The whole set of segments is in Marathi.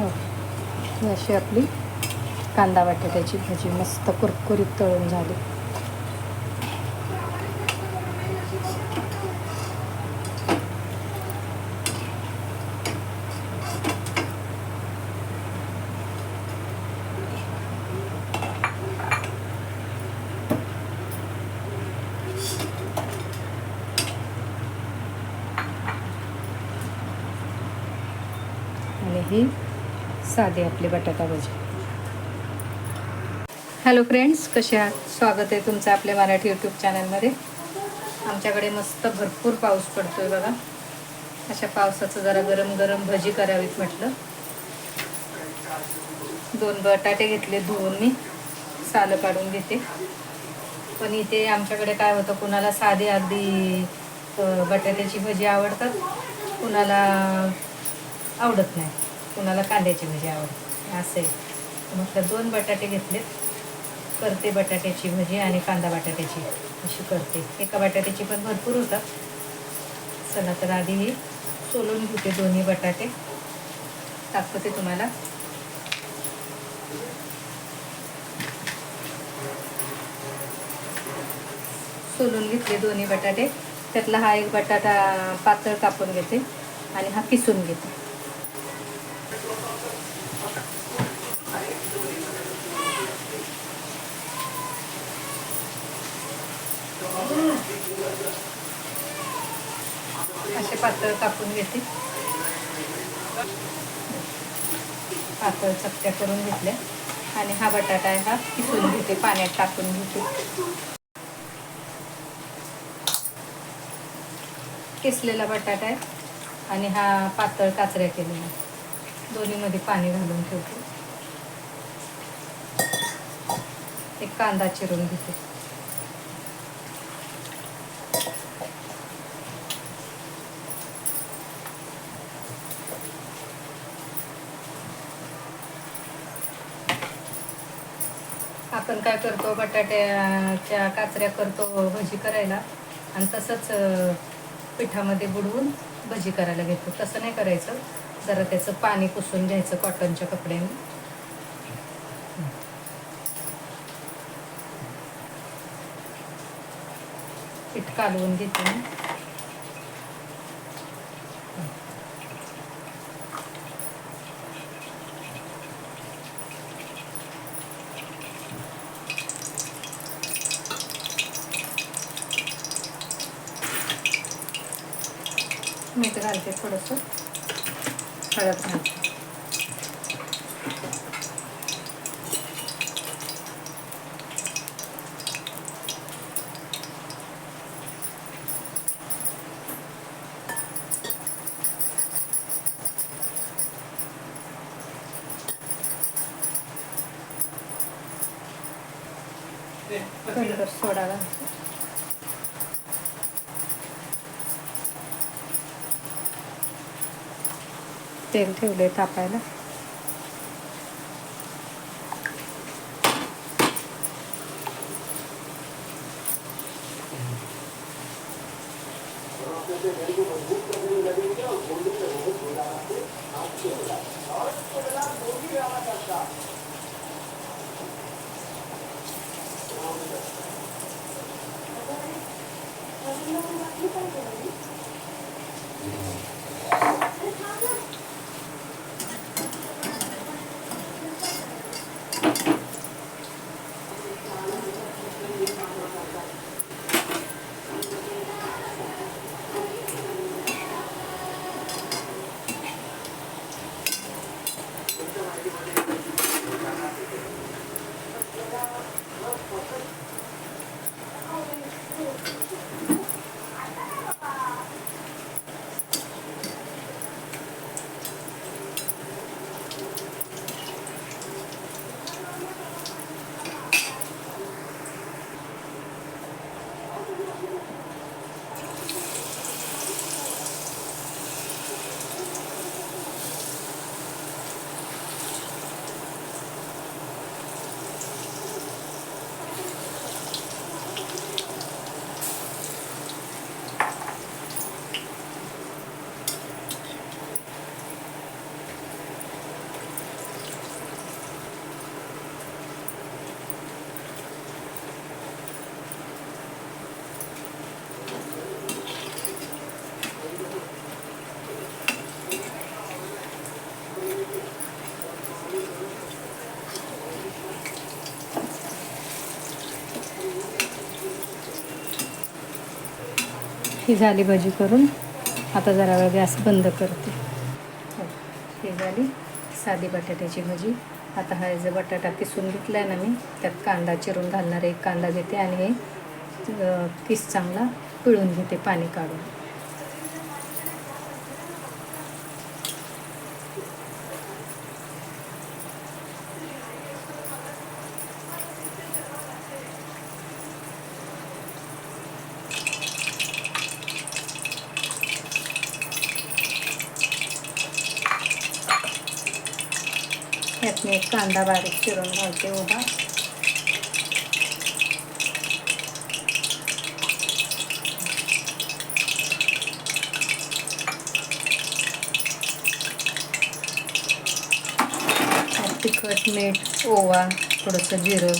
हो. ही अशी आपली कांदा बटाट्याची भाजी मस्त कुरकुरीत तळून झाली. आणि ही साधे आपले बटाटा भजी. हॅलो फ्रेंड्स कसे आहात? स्वागत आहे तुमचं आपल्या मराठी यूट्यूब चॅनलमध्ये आमच्याकडे मस्त भरपूर पाऊस पडतोय बघा. अशा पावसाचं जरा गरम गरम भजी करावीत म्हटलं. दोन बटाटे घेतले धुवून मी. सालं काढून घेते. पण इथे आमच्याकडे काय होतं कुणाला साधी अगदी बटाट्याची भजी आवडतात कुणाला आवडत नाही. कुणाला कांद्याची भजी आवडते. असेल. मग म्हटलं दोन बटाटे घेतलेत. करते बटाट्याची भजी आणि कांदा बटाट्याची. अशी करते. एका बटाट्याची पण भरपूर होतात. चला तर आधी ही सोलून घेते दोन्ही बटाटे. दाखवते तुम्हाला. सोलून घेतले दोन्ही बटाटे. त्यातला हा एक बटाटा पातळ कापून घेते आणि हा किसून घेते. असे पातळ कापून घेते. पातळ चपट्या करून घेतल्या. आणि हा बटाटा आहे हा किसून घेते पाण्यात टाकून घेते. किसलेला बटाटा आहे. आणि हा पातळ काचऱ्या केलेला दोन्हीमध्ये पाणी घालून ठेवते. एक कांदा चिरून घेते. आपण काय करतो बटाट्याच्या काचऱ्या करतो भजी करायला आणि तसंच पिठामध्ये बुडवून भजी करायला घेतो. तसं नाही करायचं. जरा त्याचं पाणी पुसून घ्यायचं कॉटनच्या कपड्याने. पीठ कालवून घेते मी. मीठ घालते थोडंसं हळद घालते थोडं सोडा घालते ತೆಗೆದು ಉಳಿತಾಪಾಯಲ್ಲ ही झाली भजी करून. आता जरा वेळ गॅस बंद करते. हो, ही झाली साधी बटाट्याची भजी. आता हा जो बटाटा किसून घेतला आहे ना मी त्यात कांदा चिरून घालणार एक कांदा घेते आणि हे किस चांगला पिळून घेते पाणी काढून. ह्यात मी एक कांदा बारीक चिरून घालते उभा तिखट मीठ ओवा थोडंसं जिरं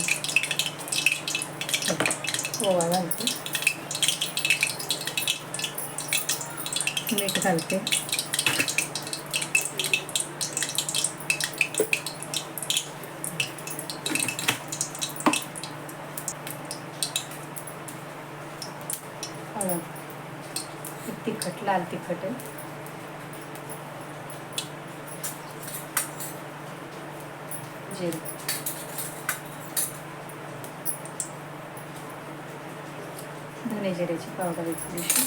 ओवा घालते मीठ घालते हळद हे तिखट लाल तिखट. आहे जिरं. धने जिऱ्याची पावडर एक थोडीशी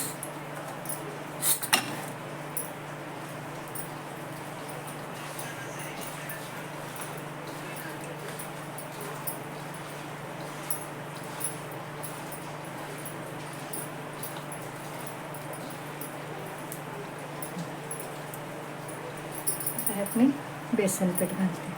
ह्यात मी बेसन पीठ घालते.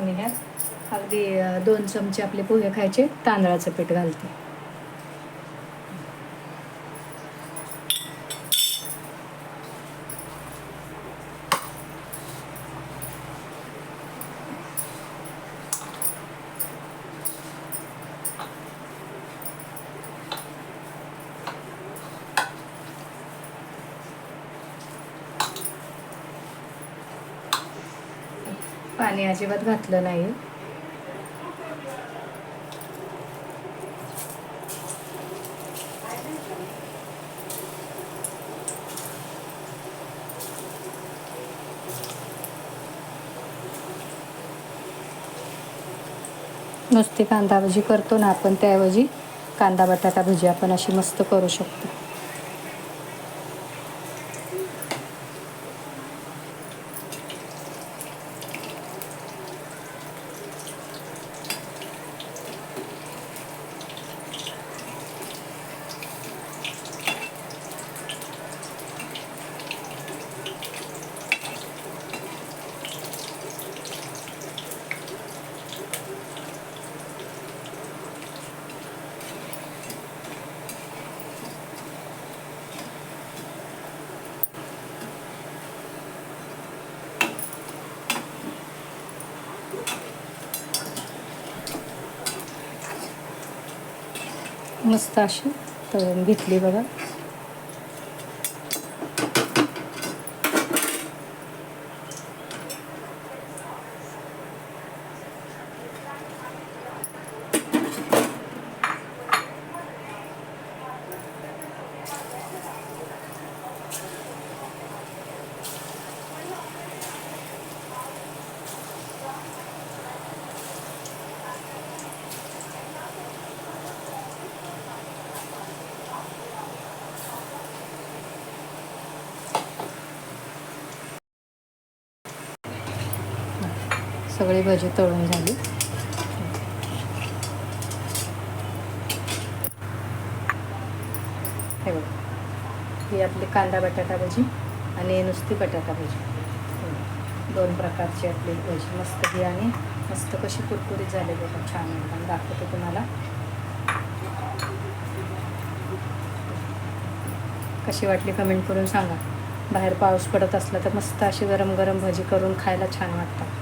आणि ह्यात अगदी दोन चमचे आपले पोहे खायचे तांदळाचं पीठ घालते. पाणी अजिबात घातलं नाही. नुसती कांदा भजी करतो ना आपण त्याऐवजी कांदा बटाटा भजी आपण अशी मस्त करू शकतो. मस्त अशी तळून घेतली बघा. सगळी भजी तळून झाली. हे बघ ही आपली कांदा बटाटा भजी आणि नुसती बटाटा भजी. दोन प्रकारची आपली भजी. मस्त ही आणि मस्त कशी कुरकुरीत झाली बघा छान एकदम. दाखवते तुम्हाला. कशी वाटली कमेंट करून सांगा. बाहेर पाऊस पडत असला तर मस्त अशी गरम गरम भजी करून खायला छान वाटतात.